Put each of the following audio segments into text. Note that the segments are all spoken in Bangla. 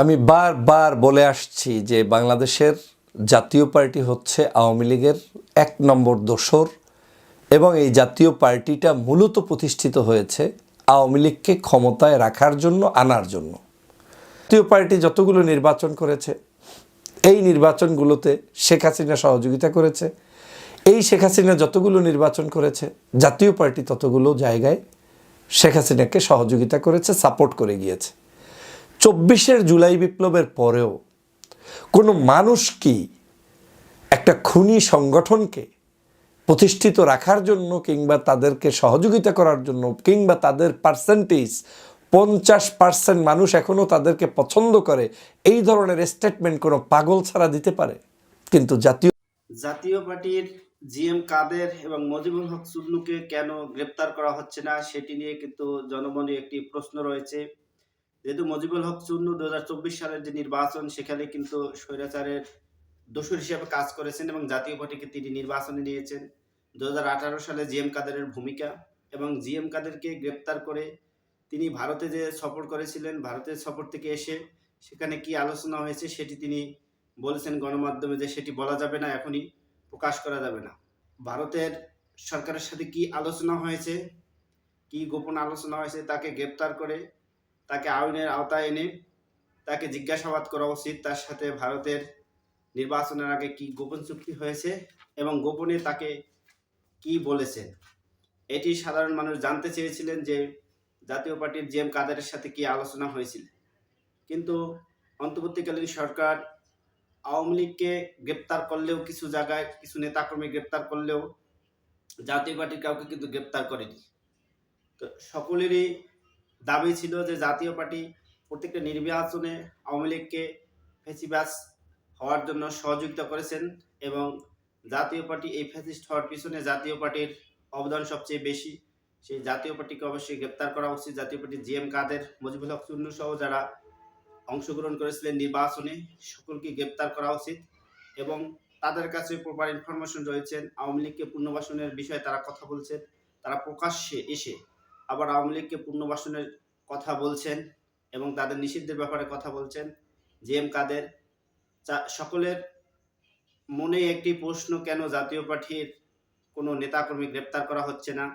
আমি বারবার বলে আসছি যে বাংলাদেশের জাতীয় পার্টি হচ্ছে আওয়ামী লীগের এক নম্বর দোসর এবং এই জাতীয় পার্টিটা মূলত প্রতিষ্ঠিত হয়েছে আওয়ামী লীগকে ক্ষমতায় রাখার জন্য, আনার জন্য। জাতীয় পার্টি যতগুলো নির্বাচন করেছে, এই নির্বাচনগুলোতে শেখ হাসিনা সহযোগিতা করেছে। এই শেখ হাসিনা যতগুলো নির্বাচন করেছে, জাতীয় পার্টি ততগুলো জায়গায় শেখ হাসিনাকে সহযোগিতা করেছে, সাপোর্ট করে গিয়েছে। চব্বিশের জুলাই বিপ্লবের পরেও কোনো মানুষ কি একটা খুনি সংগঠনকে প্রতিষ্ঠিত রাখার জন্য কিংবা তাদেরকে সহযোগিতা করার জন্য কিংবা তাদের পার্সেন্টেজ পঞ্চাশ পার্সেন্ট মানুষ এখনও তাদেরকে পছন্দ করে, এই ধরনের স্টেটমেন্ট কোনো পাগল ছাড়া দিতে পারে? কিন্তু জাতীয় জাতীয় পার্টির জিএম কাদের এবং মজিবুল হক চুন্নুকে কেন গ্রেপ্তার করা হচ্ছে না, সেটি নিয়ে কিন্তু জনমনে একটি প্রশ্ন রয়েছে। যেহেতু মজিবুল হক চুন্নু দু সালের যে নির্বাচন, সেখানে কিন্তু স্বৈরাচারের দোষর হিসেবে কাজ করেছেন এবং জাতীয় পার্টিকে তিনি নির্বাচনে নিয়েছেন। দু হাজার আঠারো সালে জিএম কাদেরের ভূমিকা এবং জিএম কাদেরকে গ্রেপ্তার করে তিনি ভারতে যে সফর করেছিলেন, ভারতের সফর থেকে এসে সেখানে কি আলোচনা হয়েছে সেটি তিনি বলেছেন গণমাধ্যমে যে সেটি বলা যাবে না, এখনই প্রকাশ করা যাবে না। ভারতের সরকারের সাথে কি আলোচনা হয়েছে, কি গোপন আলোচনা হয়েছে তাকে গ্রেপ্তার করে তাকে আইনের আওতায় এনে তাকে জিজ্ঞাসাবাদ করা উচিত তার সাথে ভারতের নির্বাচনের আগে কি গোপন চুক্তি হয়েছে এবং গোপনে তাকে কি বলেছেন? এটি সাধারণ মানুষ জানতে চেয়েছিলেন যে জাতীয় পার্টির জেম কাদেরের সাথে কি আলোচনা হয়েছিল। কিন্তু অন্তর্বর্তীকালীন সরকার আওয়ামী লীগকে গ্রেপ্তার করলেও কিছু জায়গায় কিছু নেতাকর্মী গ্রেপ্তার করলেও জাতীয় পার্টির কাউকে কিন্তু গ্রেপ্তার করেনি। তো সকলেরই দাবি ছিল যে জাতীয় পার্টি প্রত্যেকটা নির্বাচনে আওয়ামী লীগকে ফেসিবাস হওয়ার জন্য সহযোগিতা করেছেন এবং জাতীয় পার্টি এই ফ্যাসিস্ট হওয়ার পিছনে জাতীয় পার্টির অবদান সবচেয়ে বেশি। সেই জাতীয় পার্টিকে অবশ্যই গ্রেপ্তার করা উচিত। জাতীয় পার্টির জি এম কাদের, মুজিবুল হক চুন্নু সহ যারা অংশগ্রহণ করেছিলেন নির্বাচনে, সকলকে গ্রেপ্তার করা উচিত এবং তাদের কাছে প্রপার ইনফরমেশন রয়েছেন আওয়ামী লীগকে পুনর্বাসনের বিষয়ে তারা কথা বলছেন তারা প্রকাশ্যে এসে আবার আওয়ামী লীগকে পুনর্বাসনের কথা বলছেন এবং তাদের নিষিদ্ধের ব্যাপারে কথা বলছেন। জি এম কাদের সকলের মনে একটি প্রশ্ন, কেন জাতীয় পার্টির কোনো নেতাকর্মী গ্রেপ্তার করা হচ্ছে না?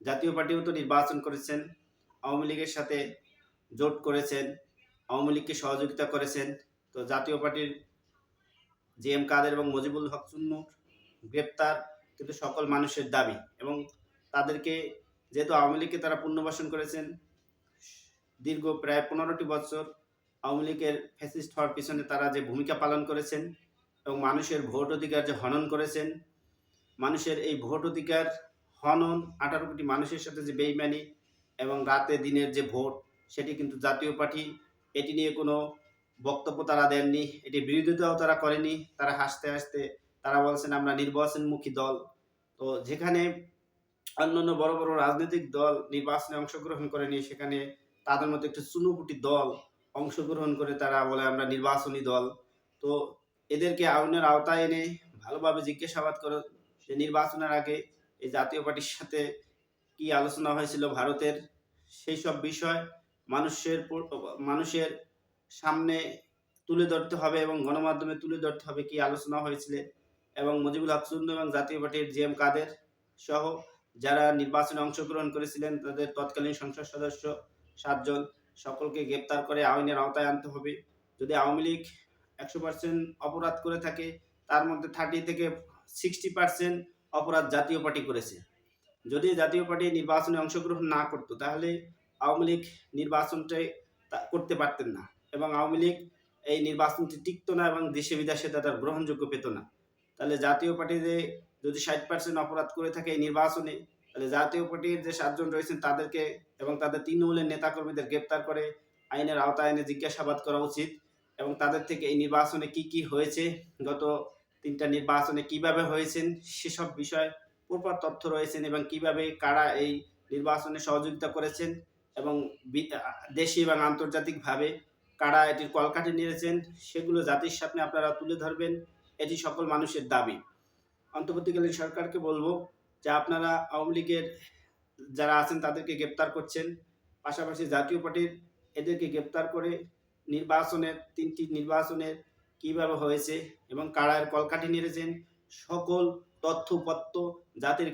জাতীয় পার্টিও তো নির্বাচন করেছেন, আওয়ামী লীগের সাথে জোট করেছেন, আওয়ামী লীগকে সহযোগিতা করেছেন। তো জাতীয় পার্টির জে এম কাদের এবং মজিবুল হক চুন্নুর গ্রেপ্তার কিন্তু সকল মানুষের দাবি এবং তাদেরকে যেহেতু আওয়ামী লীগকে তারা পুনর্বাসন করেছেন দীর্ঘ প্রায় পনেরোটি বছর আওয়ামী লীগের ফ্যাসিস্ট হওয়ার পিছনে তারা যে ভূমিকা পালন করেছেন এবং মানুষের ভোট অধিকার যে হনন করেছেন, মানুষের এই ভোট অধিকার হনন আঠারো কোটি মানুষের সাথে যে বেইমানি এবং রাতে দিনের যে ভোট, সেটি কিন্তু জাতীয় পার্টি, এটি নিয়ে কোনো বক্তব্য তারা দেননি এটি বিরোধিতাও তারা করেনি, তারা হাসতে হাসতে তারা বলছেন, আমরা নির্বাচনমুখী দল। তো যেখানে অন্যান্য বড় বড় রাজনৈতিক দল নির্বাচনে অংশগ্রহণ করেনি, সেখানে তাদের মধ্যে একটি চুনুপুটি দল অংশগ্রহণ করে তারা বলে আমরা নির্বাচনী দল। তো এদেরকে আইনের আওতায় এনে ভালোভাবে জিজ্ঞাসাবাদ করে যে নির্বাচনের আগে এই জাতীয় পার্টির সাথে কি আলোচনা হয়েছিল ভারতের? সেই সব বিষয় মানুষের মানুষের সামনে তুলে ধরতে হবে এবং গণমাধ্যমে তুলে ধরতে হবে কি আলোচনা হয়েছিল এবং মুজিবুল হক এবং জাতীয় পার্টির জি এম কাদের সহ যারা নির্বাচনে অংশগ্রহণ করেছিলেন তাদের তৎকালীন সংসদ সদস্য সাতজন সকলকে গ্রেপ্তার করে আইনের আওতায় আনতে হবে। যদি আওয়ামী লীগ একশো পার্সেন্ট অপরাধ করে থাকে, তার মধ্যে থার্টি থেকে সিক্সটি পার্সেন্ট অপরাধ জাতীয় পার্টি করেছে। যদি জাতীয় পার্টি নির্বাচনে অংশগ্রহণ না করতো, তাহলে আওয়ামী লীগ নির্বাচনটাই করতে পারতেন না এবং আওয়ামী লীগ এই নির্বাচনটি টিকতো না এবং দেশে বিদেশে তাদের গ্রহণযোগ্য পেত না। তাহলে জাতীয় পার্টিতে যদি ষাট পার্সেন্ট অপরাধ করে থাকে এই নির্বাচনে তাহলে জাতীয় পার্টির যে সাতজন রয়েছেন তাদেরকে এবং তাদের তৃণমূলের নেতাকর্মীদের গ্রেপ্তার করে আইনের আওতায় এনে জিজ্ঞাসাবাদ করা উচিত এবং তাদের থেকে এই নির্বাচনে কি কি হয়েছে, গত তিনটা নির্বাচনে কীভাবে হয়েছেন সেসব বিষয়ে প্রপার তথ্য রয়েছেন এবং কীভাবে কারা এই নির্বাচনে সহযোগিতা করেছেন এবং দেশি এবং আন্তর্জাতিকভাবে কারা এটির কলকাঠি নিয়েছেন সেগুলো জাতির সামনে আপনারা তুলে ধরবেন, এটি সকল মানুষের দাবি। অন্তর্বর্তীকালীন সরকারকে বলব যে আপনারা আওয়ামী লীগের যারা আছেন তাদেরকে গ্রেপ্তার করছেন। পাশাপাশি জাতীয় পার্টির এদেরকে গ্রেপ্তার করে নির্বাচনের, তিনটি নির্বাচনের কীভাবে হয়েছে এবং কারার কলকাঠি নেড়েছেন, সকল তথ্যপত্র জাতির